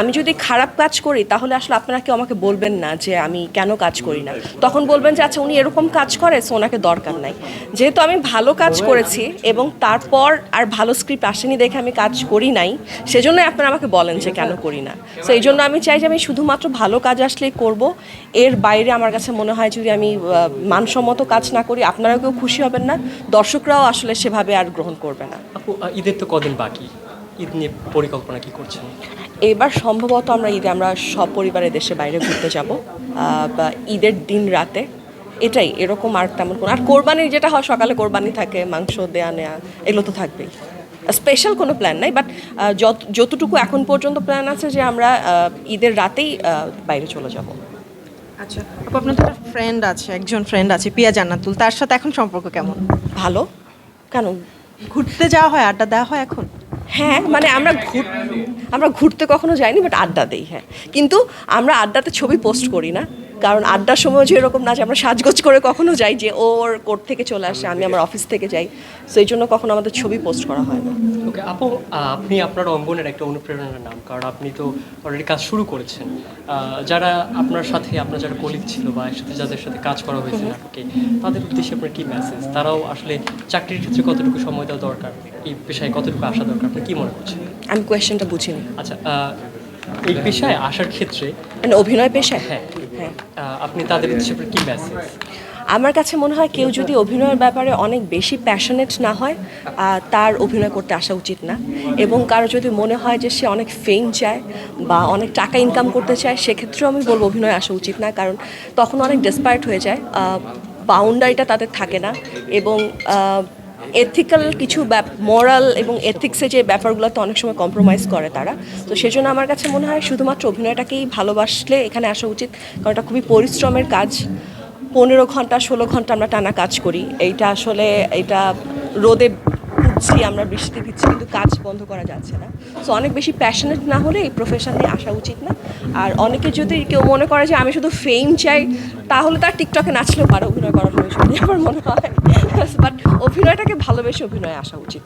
আমি যদি খারাপ কাজ করি, তাহলে আসলে আপনারা কেউ আমাকে বলবেন না যে আমি কেন কাজ করি না। তখন বলবেন যে আচ্ছা উনি এরকম কাজ করে, সো ওনাকে দরকার নাই। যেহেতু আমি ভালো কাজ করেছি এবং তারপর আর ভালো স্ক্রিপ্ট আসেনি দেখে আমি কাজ করি নাই, সেজন্যই আপনারা আমাকে বলেন যে, কেন করি না? সো এই জন্য আমি চাই যে, আমি শুধুমাত্র ভালো কাজ আসলেই করব। এর বাইরে আমার কাছে মনে হয় যদি আমি মানসম্মত কাজ না করি, আপনারাও কেউ খুশি হবেন না। দর্শকরাও আসলে সেভাবে আর গ্রহণ করবে না। ঈদের তো কদিন বাকি? ঈদ নিয়ে পরিকল্পনা কি করছেন? এবার সম্ভবত আমরা ঈদে আমরা সব পরিবারে দেশে বাইরে ঘুরতে যাব বা ঈদের দিন রাতে। এটাই এরকম আর তেমন কোনো আর কোরবানির যেটা হয় সকালে কোরবানি থাকে মাংস দেয়া নেয়া এগুলো তো থাকবেই। স্পেশাল কোনো প্ল্যান নাই বাট যত যতটুকু এখন পর্যন্ত প্ল্যান আছে যে আমরা ঈদের রাতেই বাইরে চলে যাব। আচ্ছা আপু আপনার তো ফ্রেন্ড আছে একজন ফ্রেন্ড আছে পিয়া জান্নাতুল তার সাথে এখন সম্পর্ক কেমন? ভালো। কেন? ঘুরতে যাওয়া হয় আড্ডা দেওয়া হয় এখন? হ্যাঁ মানে আমরা ঘুর আমরা ঘুরতে কখনো যাইনি বাট আড্ডা দিই হ্যাঁ। কিন্তু আমরা আড্ডাতে ছবি পোস্ট করি না। কারণ আড্ডার সময় যে এরকম না যে আমরা সাজগোজ করে কখনো যাই যে ওর কোর্ট থেকে চলে আসে আমি আমার অফিস থেকে যাই। তো এই জন্য কখনো আমাদের ছবি পোস্ট করা হয় না। ওকে আপু আপনি আপনার অঙ্গনের একটা অনুপ্রেরণার নাম কারণ আপনি তো অলরেডি কাজ শুরু করেছেন। যারা আপনার সাথে আপনার যারা কলিগ ছিল বা একসাথে যাদের সাথে কাজ করা হয়েছে নাটকে তাদের উদ্দেশ্যে আপনার কী মেসেজ তারাও আসলে চাকরির ক্ষেত্রে কতটুকু সময় দেওয়া দরকার? এই পেশায় কতটুকু আসা দরকার? আপনি কি মনে করছেন? আমি কোয়েশ্চেনটা বুঝিনি। আচ্ছা এই পেশায় আসার ক্ষেত্রে মানে অভিনয় পেশায়? হ্যাঁ। হ্যাঁ। আপনি তাদের উদ্দেশ্যে কি মেসেজ আমার কাছে মনে হয় কেউ যদি অভিনয়ের ব্যাপারে অনেক বেশি প্যাশনেট না হয় তার অভিনয় করতে আসা উচিত না। এবং কারও যদি মনে হয় যে সে অনেক ফেম চায় বা অনেক টাকা ইনকাম করতে চায় সেক্ষেত্রেও আমি বলব অভিনয় আসা উচিত না। কারণ তখন অনেক ডেসপায়ার্ট হয়ে যায়। বাউন্ডারিটা তাদের থাকে না। এবং এথিক্যাল কিছু মরাল এবং এথিক্সে যে ব্যাপারগুলো তো অনেক সময় কম্প্রোমাইজ করে তারা। তো সেজন্য আমার কাছে মনে হয় শুধুমাত্র অভিনয়টাকেই ভালোবাসলে এখানে আসা উচিত, কারণ এটা খুবই পরিশ্রমের কাজ। পনেরো ঘণ্টা, ষোলো ঘণ্টা আমরা টানা কাজ করি। এইটা আসলে এটা রোদে উঠছি আমরা বৃষ্টি দিচ্ছি, কিন্তু কাজ বন্ধ করা যাচ্ছে না। সো অনেক বেশি প্যাশনেট না হলে এই প্রফেশনে আসা উচিত না। আর অনেকে যদি কেউ মনে করে যে আমি শুধু ফেম চাই, তাহলে তার টিকটকে নাচলেও পারে, অভিনয় করার প্রয়োজন আমার মনে হয়। বাট অভিনয়টাকে ভালোবেসে অভিনয়ে আসা উচিত।